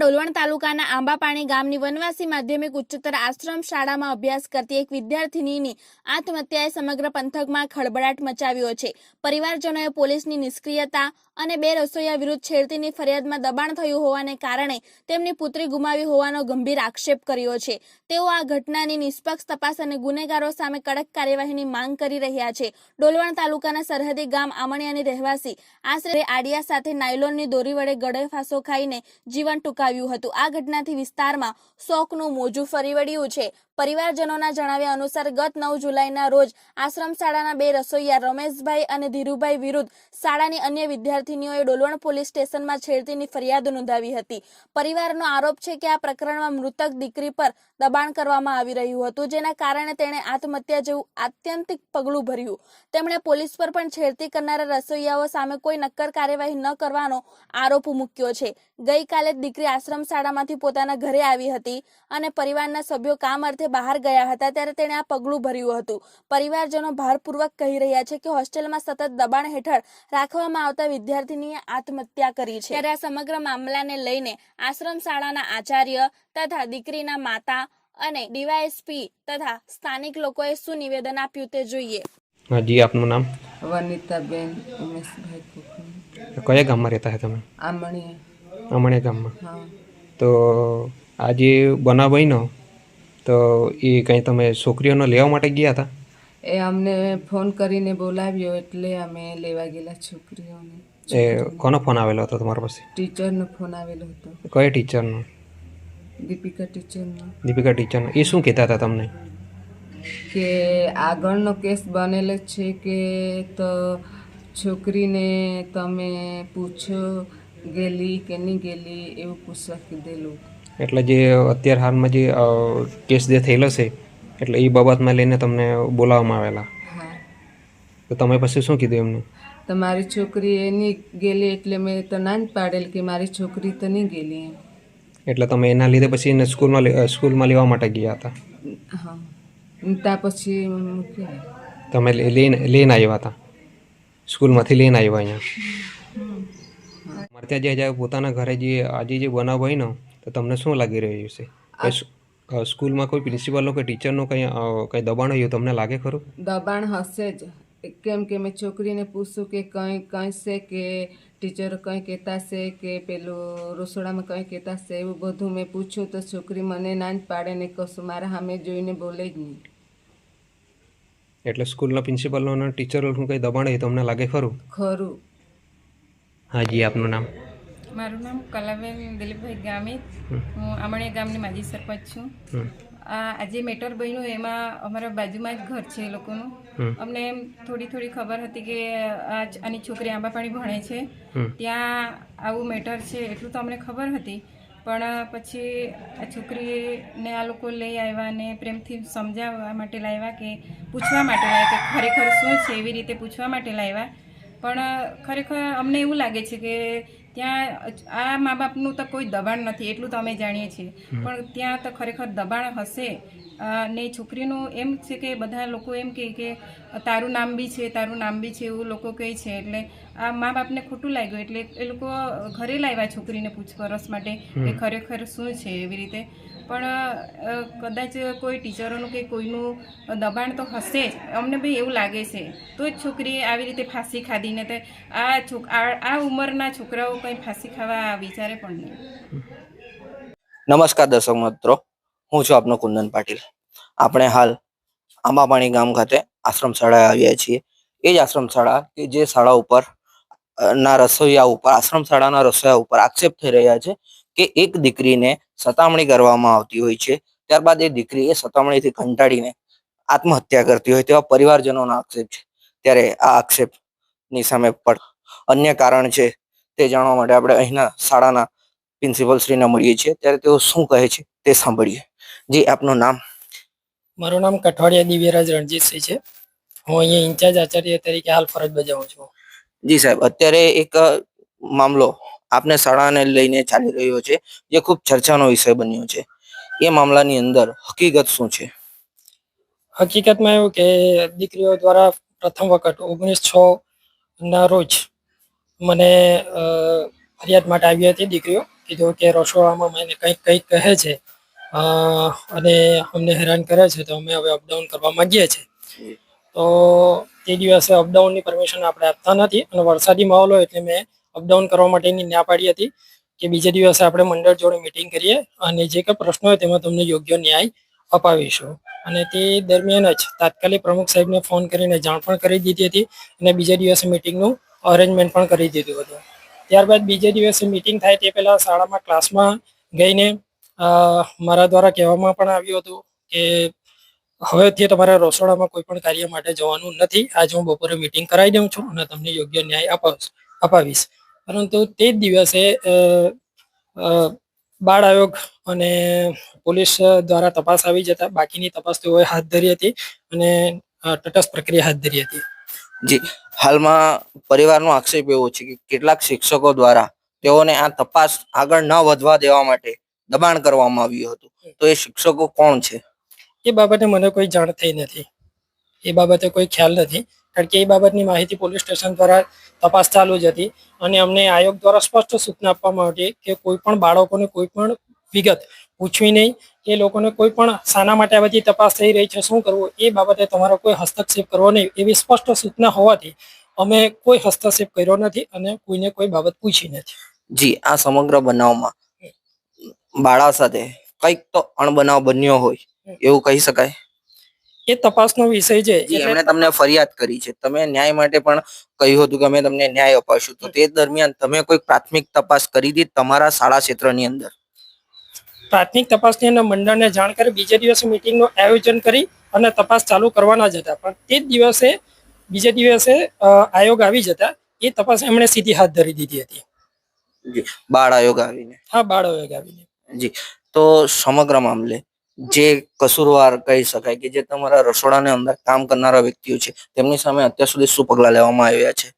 ડોલવણ તાલુકાના આંબાપાણી ગામની વનવાસી માધ્યમિક ઉચ્ચતર આશ્રમ શાળામાં અભ્યાસ કરતી એક વિદ્યાર્થિનીની આત્મહત્યાએ સમગ્ર પંથકમાં ખળબળાટ મચાવ્યો છે. પરિવારજનોએ પોલીસની નિષ્ક્રિયતા અને બે રસોઈયા વિરુદ્ધ છેડતીની ફરિયાદમાં દબાણ થયું હોવાને કારણે તેમની પુત્રી ગુમાવી હોવાનો ગંભીર આક્ષેપ કર્યો છે. તેઓ આ ઘટનાની નિષ્પક્ષ તપાસ અને ગુનેગારો સામે કડક કાર્યવાહીની માંગ કરી રહ્યા છે. ડોલવણ તાલુકાના સરહદી ગામ આમણિયાની રહેવાસી આશરે આડિયા સાથે નાયલોનની દોરી વડે ગળે ફાંસો ખાઈને જીવન ટૂંકાવ્યું હતું. આ ઘટનાથી વિસ્તારમાં શોકનું મોજું ફરી વળ્યું છે. પરિવારજનોના જણાવ્યા અનુસાર ગત નવ જુલાઈના રોજ આશ્રમ શાળાના બે રસોઈયા રમેશભાઈ અને ધીરુભાઈ વિરુદ્ધ શાળાની અન્ય વિદ્યાર્થીનીઓએ ડોલવણ પોલીસ સ્ટેશનમાં છેડતીની ફરિયાદ નોંધાવી હતી. પરિવારનો આરોપ છે કે આ પ્રકરણમાં મૃતક દીકરી પર દબાણ કરવામાં આવી રહ્યું હતું, જેના કારણે તેણે આત્મહત્યા જેવું આત્યંતિક પગલું ભર્યું. તેમણે પોલીસ પર પણ છેડતી કરનારા રસોઈયાઓ સામે કોઈ નક્કર કાર્યવાહી ન કરવાનો આરોપ મૂક્યો છે. ગઈકાલે દીકરી આશ્રમ શાળામાંથી પોતાના ઘરે આવી હતી અને પરિવારના સભ્યો કામ અર્થે બહાર ગયા હતા ત્યારે તેણે આ પગલું ભર્યું હતું. પરિવારજનો ભારપૂર્વક કહી રહ્યા છે કે હોસ્ટેલમાં સતત દબાણ હેઠળ રાખવામાં આવતા વિદ્યાર્થીનીએ આત્મહત્યા કરી છે. ત્યારે આ સમગ્ર મામલાને લઈને આશ્રમ શાળાના આચાર્ય તથા દીકરીના માતા અને ડીવાયએસપી તથા સ્થાનિક લોકોએ શું નિવેદન આપ્યું તે જોઈએ. હાજી આપનું નામ? વનિતાબેન ઉમેશભાઈ કયા ગામમાં રહેતા હતા તમે? આમણીયા. આમણીયા ગામમાં? હા. તો આજે બનાવ બન્યો તો એ કંઈ તમે છોકરીઓને લેવા માટે ગયા હતા? એ અમને ફોન કરીને બોલાવ્યો એટલે અમે લેવા ગયેલા છોકરીઓને. એ કોનો ફોન આવેલો હતો તમારા પાસે? ટીચરનો ફોન આવેલો હતો. કયા ટીચરનો? દીપિકા ટીચરનો. દીપિકા ટીચરનો. એ શું કહેતા હતા તમને? કે આગળનો કેસ બનેલો છે કે તો છોકરીને તમે પૂછો ગયેલી કે નહીં ગયેલી એવું પૂછવા કીધેલું. એટલે જે અત્યાર હાલમાં જે કેસ જે થયેલો છે એટલે એ બાબતમાં લઈને તમને બોલાવવામાં આવેલા. તો તમે પછી શું કીધું એમને? તો મારી છોકરી એ નહીં ગયેલી એટલે મેં તો ના જ પાડેલ કે મારી છોકરી તો નહીં ગયેલી એટલે તમે એના લીધે પછી એને સ્કૂલમાં સ્કૂલમાં લેવા માટે ગયા હતા? હા. ત્યાં પછી તમે લઈને લઈને આવ્યા હતા? સ્કૂલમાંથી લઈને આવ્યા અહીંયા? અમારે ત્યાં જે પોતાના ઘરે જે આજે જે બનાવ બન્યો તો તમને શું લાગી રહ્યું છે? સ્કૂલમાં કોઈ પ્રિન્સિપાલનો કે ટીચરનો કંઈ કંઈ દબાણ હોય તમને લાગે ખરું? દબાણ હશે જ. કેમ કે મેં છોકરીને પૂછું કે કંઈ કંઈ છે કે ટીચર કંઈ કહેતા છે કે પેલું રસોડામાં કંઈ કહેતા છે એવું બધું મેં પૂછ્યું તો છોકરી મને ના જ પાડે ને કશું. મારા સામે જોઈને બોલે જ નહીં. એટલે સ્કૂલના પ્રિન્સિપાલનો અને ટીચરોનું કંઈ દબાણ હોય તમને લાગે ખરું? ખરું. હાજી આપનું નામ? મારું નામ કલાબેન દિલીપભાઈ ગામિત. હું આમણીયા ગામની માજી સરપંચ છું. આજે મેટર બન્યું એમાં અમારા બાજુમાં જ ઘર છે એ લોકોનું. અમને એમ થોડી થોડી ખબર હતી કે આની છોકરી આંબાપાણી ભણે છે. ત્યાં આવું મેટર છે એટલું તો અમને ખબર હતી. પણ પછી આ છોકરીને આ લોકો લઈ આવ્યા અને પ્રેમથી સમજાવવા માટે લાવ્યા કે પૂછવા માટે લાવ્યા કે ખરેખર શું છે એવી રીતે પૂછવા માટે લાવ્યા. પણ ખરેખર અમને એવું લાગે છે કે ત્યાં આ મા બાપનું તો કોઈ દબાણ નથી એટલું તો અમે જાણીએ છીએ. પણ ત્યાં તો ખરેખર દબાણ હશે. ને છોકરીનું એમ છે કે બધા લોકો એમ કહે કે તારું નામ બી છે તારું નામ બી છે એવું લોકો કહે છે. એટલે આ મા બાપને ખોટું લાગ્યું. એટલે એ લોકો ઘરે લાવ્યા છોકરીને પૂછપરછ માટે કે ખરેખર શું છે એવી રીતે. પણ કદાચ કોઈ ટીચરોનું કે કોઈનું દબાણ તો હશે જ. અમને ભાઈ એવું લાગે છે. તો જ છોકરીએ આવી રીતે ફાંસી ખાધીને તે આ છોક, આ ઉંમરના છોકરાઓ કંઈ ફાંસી ખાવા વિચારે પણ નહીં. નમસ્કાર દર્શક મિત્રો. હું છું આપનો કુંદન પાટીલ. આપણે હાલ આંબાપાણી ગામ ખાતે આશ્રમ શાળાએ આવ્યા છીએ. એ જ આશ્રમ શાળા કે જે શાળા ઉપર ના રસોઈયા ઉપર, આશ્રમ શાળાના રસોઈયા ઉપર આક્ષેપ થઈ રહ્યા છે. કે એક દીકરીને સતામણી કરવામાં આવતી હોય છે. ત્યારબાદ એ દીકરી એ સતામણીથી કંટાળીને આત્મહત્યા કરતી હોય તેવા પરિવારજનોનો આક્ષેપ છે. ત્યારે આ આક્ષેપની સામે પણ અન્ય કારણ છે તે જાણવા માટે આપણે અહીંના શાળાના પ્રિન્સિપલ શ્રીને મળીએ છીએ. ત્યારે તેઓ શું કહે છે તે સાંભળીએ. જી આપનું નામ? મારું નામ કઠવાડિયા દિવ્યરાજ રણજીતસિંહ છે. હું અહીંયા ઇન્ચાર્જ આચાર્ય તરીકે હાલ ફરજ બજાવું છું. જી સાહેબ અત્યારે એક મામલો આપને શાળાને લઈને ચાલી રહ્યો છે જે ખૂબ ચર્ચાનો વિષય બન્યો છે. એ મામલાની અંદર હકીકત શું છે? હકીકતમાં એવું કે દીકરીઓ દ્વારા પ્રથમ વખત ઓગણીસ છ ના રોજ મને ફરિયાદ માટે આવી હતી દીકરીઓ. કીધું કે રસોડામાં મને કંઈક કંઈક કહે છે અને અમને હેરાન કરે છે તો અમે હવે અપડાઉન કરવા માંગીએ છીએ. તો તે દિવસે અપડાઉનની પરમિશન આપણે આપતા નથી અને વરસાદી માહોલ હોય એટલે મેં અપડાઉન કરવા માટેની ના પાડી હતી કે બીજે દિવસે આપણે મંડળ જોડે મિટિંગ કરીએ અને જે કંઈ પ્રશ્નો હોય તેમાં તમને યોગ્ય ન્યાય અપાવીશું. અને તે દરમિયાન જ તાત્કાલિક પ્રમુખ સાહેબને ફોન કરીને જાણ પણ કરી દીધી હતી અને બીજા દિવસે મિટિંગનું અરેન્જમેન્ટ પણ કરી દીધું હતું. ત્યારબાદ બીજે દિવસે મિટિંગ થાય તે પહેલાં શાળામાં ક્લાસમાં ગઈને મારા દ્વારા કહેવામાં પણ આવ્યું હતું કે હવેથી તમારા રસોડામાં કોઈ પણ કાર્ય માટે જવાનું નથી. આજે હું બપોરે મિટિંગ કરાવી દઉં છું અને તમને યોગ્ય ન્યાય અપાવીશ. પરંતુ તે જ દિવસે બાળ આયોગ અને પોલીસ દ્વારા તપાસ આવી જતા બાકીની તપાસ તેઓએ હાથ ધરી હતી અને તટસ્થ પ્રક્રિયા હાથ ધરી હતી. જી હાલમાં પરિવારનો આક્ષેપ એવો છે કે કેટલાક શિક્ષકો દ્વારા તેઓને આ તપાસ આગળ ન વધવા દેવા માટે દબાણ કરવામાં આવ્યું હતું. તો એ શિક્ષકો કોણ છે? એ બાબતે મને કોઈ જાણ થઈ નથી. એ બાબતે કોઈ ખ્યાલ નથી. કારણ કે એ બાબતની માહિતી પોલીસ સ્ટેશન દ્વારા તપાસ ચાલુ જ હતી અને અમને આયોગ દ્વારા સ્પષ્ટ સૂચના આપવામાં હતી કે કોઈ પણ બાળકોને કોઈ પણ વિગત પૂછવી નહીં. એ લોકોને કોઈ પણ શાના માટે આ બધી તપાસ થઈ રહી છે શું કરવું? એ બાબતે તમારો કોઈ હસ્તક્ષેપ કરવો નહીં. એવી સ્પષ્ટ સૂચના હોવાથી અમે કોઈ હસ્તક્ષેપ કર્યો નથી અને કોઈને કોઈ બાબત પૂછી નથી. જી આ સમગ્ર બનાવમાં બાળા સાથે કંઈક તો અણબનાવ બન્યો હોય એવું કહી શકાય? એ તપાસનો વિષય છે. એમણે તમને ફરિયાદ કરી છે. તમે ન્યાય માટે પણ કહ્યું હતું કે અમે તમને ન્યાય અપાશું તો તે દરમિયાન તમે કોઈ પ્રાથમિક તપાસ કરી હતી તમારા શાળા ક્ષેત્રની અંદર? પ્રાથમિક તપાસની અંદર મંડળને જાણ કરી બીજે દિવસે મિટિંગનું આયોજન કરી અને તપાસ ચાલુ કરવાના જ હતા. પણ તે જ દિવસે બીજે દિવસે આયોગ આવી જતા. એ તપાસ એમણે સીધી હાથ ધરી દીધી હતી. જી બાળ આયોગ આવીને. હા બાળ આયોગ આવીને. જી તો સમગ્ર મામલે જે કસૂરવાર કહી શકાય કે જે તમારા રસોડાની અંદર કામ કરનારા વ્યક્તિઓ છે તેમની સામે અત્યાર સુધી શું પગલાં લેવામાં આવ્યા છે?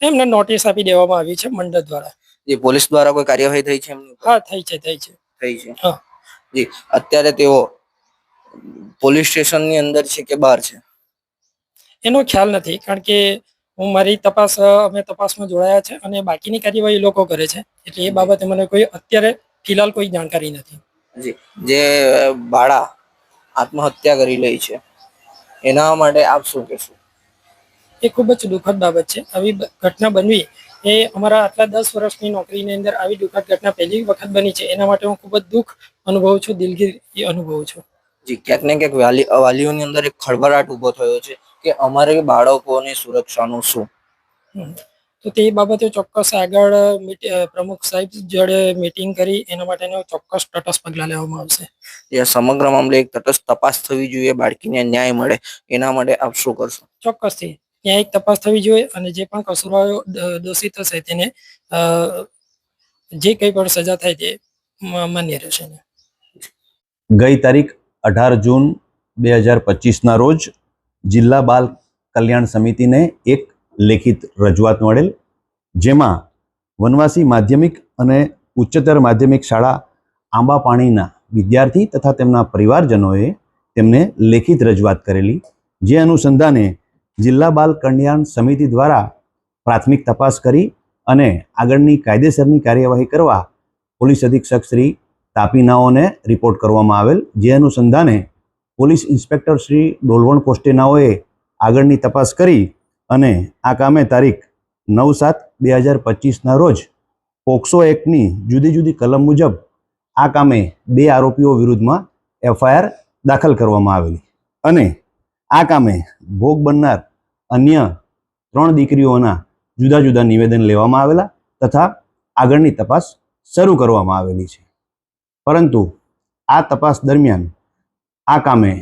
એમને નોટિસ આપી દેવામાં આવી છે મંડળ દ્વારા. જે પોલીસ દ્વારા કોઈ કાર્યવાહી થઈ છે એમની હા થઈ છે થઈ છે. થઈ છે. હા. જી અત્યારે તેઓ પોલીસ સ્ટેશનની અંદર છે કે બહાર છે? એનો ખ્યાલ નથી કારણ કે હું મારી તપાસ અમે તપાસમાં જોડાયા છે અને બાકીની કાર્યવાહી લોકો કરે છે. એટલે એ બાબતે મને કોઈ અત્યારે ફિલહાલ કોઈ જાણકારી નથી. જી. બાળા આત્મહત્યા કરી લે છે. એના માટે આપ શું કહેશો? એ ખૂબ જ દુઃખદ બાબત છે. આવી ઘટના બનવી એ અમારા આટલા દસ વર્ષની નોકરીની અંદર આવી દુઃખદ ઘટના પહેલી વખત બની છે. એના માટે હું ખૂબ જ દુઃખ અનુભવું છું દિલગીરી અનુભવું છું. જી ક્યાંક ને ક્યાંક વાલી વાલીઓની અંદર એક ખળભળાટ ઊભો થયો છે કે અમારે બાળકોની સુરક્ષાનું શું. તો તે બાબતે ચોક્કસ આગળ પ્રમુખ સાહેબ જોડે મીટિંગ કરી. એના માટેનો ચોક્કસ તટસ્થ પગલાં લેવામાં આવશે. એ સમગ્ર મામલે એક તટસ્થ તપાસ થવી જોઈએ. બાળકીને ન્યાય મળે. એના માટે આપ શું કરશો? ચોક્કસથી. ત્યાં એક તપાસ થવી જોઈએ અને જે પણ કસૂરવારો દોષિત હશે તેને અ, જે કંઈ પણ સજા થાય તે માન્ય રહેશે ગઈ તારીખ અઢાર જૂન બે હજાર પચીસના રોજ જિલ્લા બાલ કલ્યાણ સમિતિને એક લેખિત રજૂઆત મળેલ, જેમાં વનવાસી માધ્યમિક અને ઉચ્ચતર માધ્યમિક શાળા આંબાપાણીના વિદ્યાર્થી તથા તેમના પરિવારજનોએ તેમને લેખિત રજૂઆત કરેલી, જે અનુસંધાને જિલ્લા બાલ કલ્યાણ સમિતિ દ્વારા પ્રાથમિક તપાસ કરી અને આગળની કાયદેસરની કાર્યવાહી કરવા પોલીસ અધિક્ષક શ્રી તાપીનાઓને રિપોર્ટ કરવામાં આવેલ, જે અનુસંધાને પોલીસ ઇન્સ્પેક્ટર શ્રી ડોલવણ કોસ્ટેનાઓએ આગળની તપાસ કરી અને આ કામે તારીખ નવ સાત બે હજાર પચીસના રોજ પોક્સો એક્ટની જુદી જુદી કલમ મુજબ આ કામે બે આરોપીઓ વિરુદ્ધમાં એફઆઈઆર દાખલ કરવામાં આવેલી. અને આ કામે ભોગ બનનાર અન્ય ત્રણ દીકરીઓના જુદા જુદા નિવેદન લેવામાં આવેલા તથા આગળની તપાસ શરૂ કરવામાં આવેલી છે. પરંતુ આ તપાસ દરમિયાન આ કામે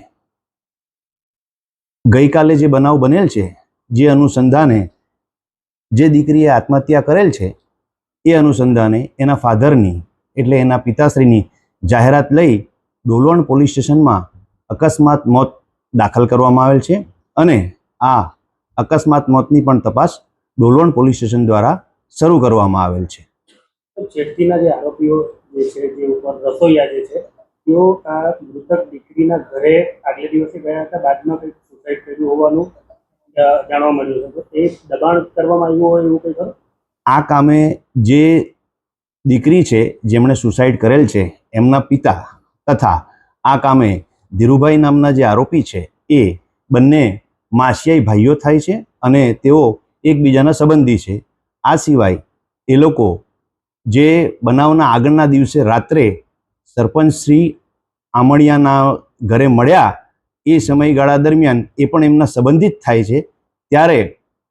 ગઈકાલે જે બનાવ બનેલ છે જે અનુસંધાને જે દીકરીએ આત્મહત્યા કરેલ છે, એ અનુસંધાને એના ફાધરની એટલે એના પિતાશ્રીની જાહેરાત લઈ ડોલવણ પોલીસ સ્ટેશનમાં અકસ્માત મોત દાખલ કરવામાં આવેલ છે અને આ અકસ્માત મોતની પણ તપાસ ડોલવણ પોલીસ સ્ટેશન દ્વારા શરૂ કરવામાં આવેલ છે. જે આરોપીઓ જે છે, જે ઉપર રસોઈયા જે છે, તેઓ આ મૃતક દીકરીના ઘરે આગલે દિવસે ગયા હતા. બાદમાં કંઈક સુસાઇડ કર્યું હોવાનું જાણવા મળ્યું છે. એ દબાણ કરવામાં આવ્યું હોય એવું કંઈ ખરું? આ કામે જે દીકરી છે, જેમણે સુસાઇડ કરેલ છે, એમના પિતા તથા આ કામે ધીરુભાઈ નામના જે આરોપી છે, એ બંને માસિયાઈ ભાઈઓ થાય છે અને તેઓ એકબીજાના સંબંધી છે. આ સિવાય એ લોકો જે બનાવના આગળના દિવસે રાત્રે સરપંચ શ્રી આમળિયાના ઘરે મળ્યા એ સમયગાળા દરમિયાન એ પણ એમના સંબંધિત થાય છે. ત્યારે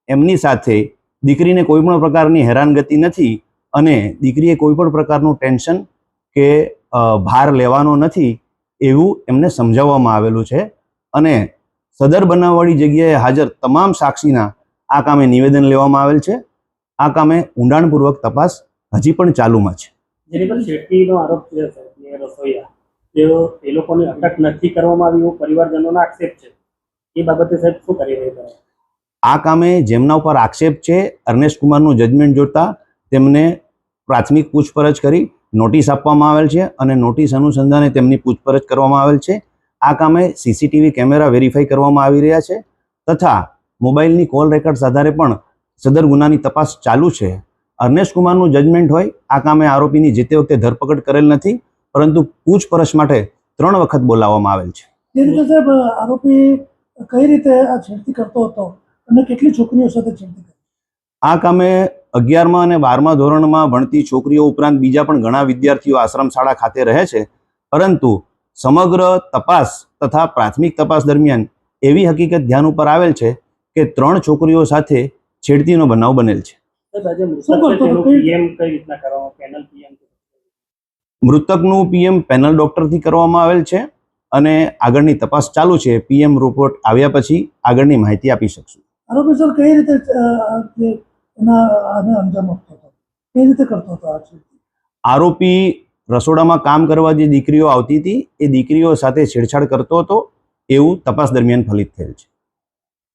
એમની સાથે દીકરીને કોઈ પણ પ્રકારની હેરાનગતિ નથી અને દીકરીએ કોઈ પણ પ્રકારનું ટેન્શન કે ભાર લેવાનો નથી એવું એમને સમજાવવામાં આવેલું છે. અને સદર બનાવવાળી જગ્યાએ હાજર તમામ સાક્ષીના આ કામે નિવેદન લેવામાં આવેલ છે. આ કામે ઊંડાણપૂર્વક તપાસ હજી પણ ચાલુમાં છે. જેની એ લોકોની અટક નથી કરવામાં આવી એવો પરિવારજનોનો આક્ષેપ છે. એ બાબતે સાહેબ શું કરી રહ્યા આ કામે જેમના ઉપર આક્ષેપ છે, અર્નેશ કુમારનું જજમેન્ટ જોતા તેમને પ્રાથમિક પૂછપરછ કરી નોટિસ આપવામાં આવેલ છે અને નોટિસ અનુસંધાને તેમની પૂછપરછ કરવામાં આવેલ છે. આ કામે સીસીટીવી કેમેરા વેરીફાઈ કરવામાં આવી રહ્યા છે તથા મોબાઈલની કોલ રેકોર્ડ્સ આધારે પણ સદર ગુનાની તપાસ ચાલુ છે. અર્નેશ કુમારનું જજમેન્ટ હોય, આ કામે આરોપીની જે વખતે ધરપકડ કરેલ નથી. પરંતુ પૂછપરછ માટે ત્રણ વખત બોલાવવામાં આવેલ છે. જે રીતે સાહેબ આરોપી કઈ રીતે આ છેડતી કરતો હતો અને કેટલી છોકરીઓ સાથે છેડતી કરી? આ કામે અગિયારમા અને બારમા ધોરણમાં ભણતી છોકરીઓ ઉપરાંત બીજા પણ ઘણા વિદ્યાર્થીઓ આશ્રમ શાળા ખાતે રહે છે. પરંતુ સમગ્ર તપાસ તથા પ્રાથમિક તપાસ દરમિયાન એવી હકીકત ધ્યાન ઉપર આવેલ છે કે ત્રણ છોકરીઓ સાથે છેડતીનો બનાવ બનેલ છે. મૃતકનું પીએમ પેનલ ડોક્ટરથી કરવામાં આવેલ છે અને આગળની તપાસ ચાલુ છે. પીએમ રિપોર્ટ આવ્યા પછી આગળની માહિતી આપી શકશું. આરોપી સર કઈ રીતે અંજામ આપતો હતો? કઈ રીતે કરતો હતો આરોપી રસોડામાં કામ કરવા જે દીકરીઓ આવતી હતી એ દીકરીઓ સાથે છેડછાડ કરતો હતો. એવું તપાસ દરમિયાન ફલિત થયેલ છે.